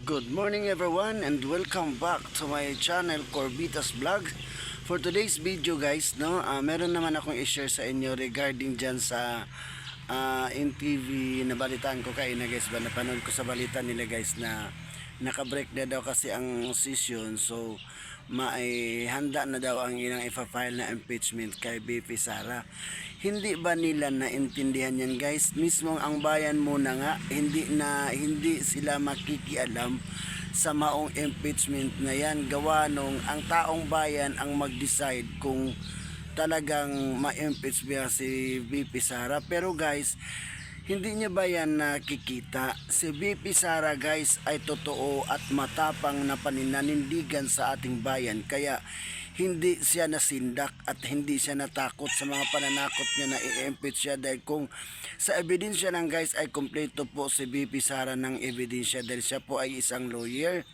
Good morning everyone and welcome back to my channel Corbitas Vlog. For today's video guys, no, ah, meron naman akong i-share sa inyo regarding dyan sa ah, NTV na balitaan ko kayo na guys ba napanood ko sa balita nila guys na nakabreak na daw kasi ang session so may handa na daw ang ilang ipa-file na impeachment kay BP Sara. Hindi ba nila naintindihan yan guys? Mismo ang bayan muna nga hindi na hindi sila makikialam sa maong impeachment na yan gawa nung ang taong bayan ang mag-decide kung talagang ma-impeach si BP Sara pero guys hindi niya ba yan nakikita? Si BP Sara guys ay totoo at matapang na paninanindigan sa ating bayan. Kaya hindi siya nasindak at hindi siya natakot sa mga pananakot niya na i-impeach siya dahil kung sa ebidensya ng guys ay kompleto po si BP Sara ng ebidensya dahil siya po ay isang lawyer.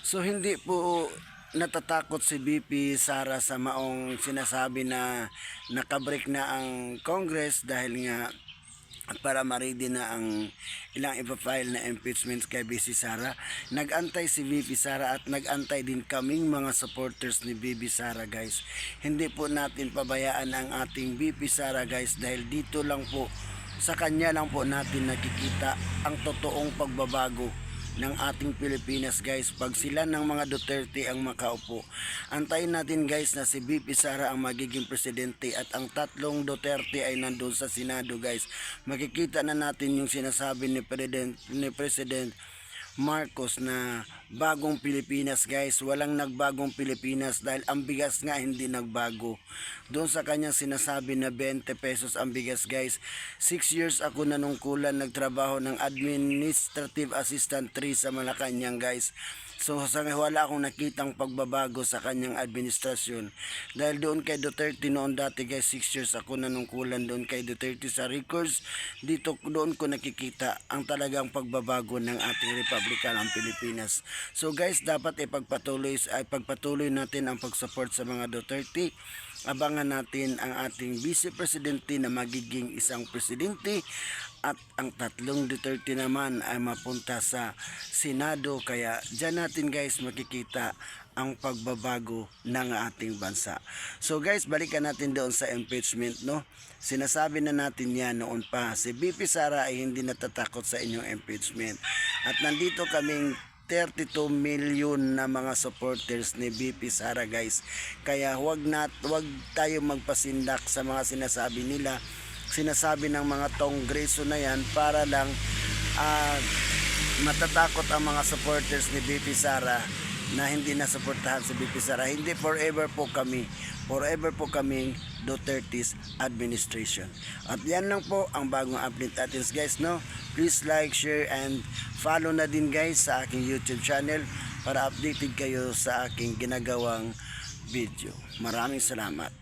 So hindi po natatakot si BP Sara sa maong sinasabi na nakabreak na ang Congress dahil nga para ma-ready na ang ilang ipa-file na impeachment kay BC Sara. Nag-antay si VP Sara at nag-antay din kaming mga supporters ni BB Sara guys. Hindi po natin pabayaan ang ating BP Sara guys dahil dito lang po sa kanya lang po natin nakikita ang totoong pagbabago ng ating Pilipinas guys. Pag sila ng mga Duterte ang makaupo antayin natin guys na si BP Sara ang magiging presidente at ang tatlong Duterte ay nandun sa Senado guys. Makikita na natin yung sinasabi ni President ni President Marcos na bagong Pilipinas guys. Walang nagbagong Pilipinas dahil ang bigas nga hindi nagbago. Doon sa kanyang sinasabi na 20 pesos ang bigas guys. 6 years ako nanungkulan nagtrabaho ng administrative assistant 3 sa Malacanang guys. So sa wala akong nakitang pagbabago sa kanyang administrasyon. Dahil doon kay Duterte noon dati guys 6 years ako nanungkulan doon kay Duterte. Sa records. Dito doon ko nakikita ang talagang pagbabago ng ating Republika ng Pilipinas. So guys dapat ipagpatuloy ay pagpatuloy natin ang pag-support sa mga Duterte abangan natin ang ating vice presidente na magiging isang presidente at ang tatlong Duterte naman ay mapunta sa Senado kaya dyan natin guys makikita ang pagbabago ng ating bansa. So guys, balikan natin doon sa impeachment, no? Sinasabi na natin yan noon pa. Si BP Sara ay hindi natatakot sa inyong impeachment. At nandito kaming 32 million na mga supporters ni BP Sara guys. Kaya huwag nat huwag tayo magpasindak sa mga sinasabi nila, sinasabi ng mga tongreso na yan para lang ah, matatakot ang mga supporters ni BP Sara na hindi na suportahan si BP Sara. Hindi forever po kami. Forever po kaming Duterte's administration. At yan lang po ang bagong update natin guys. No? Please like, share, and follow na din guys sa aking YouTube channel para updated kayo sa aking ginagawang video. Maraming salamat.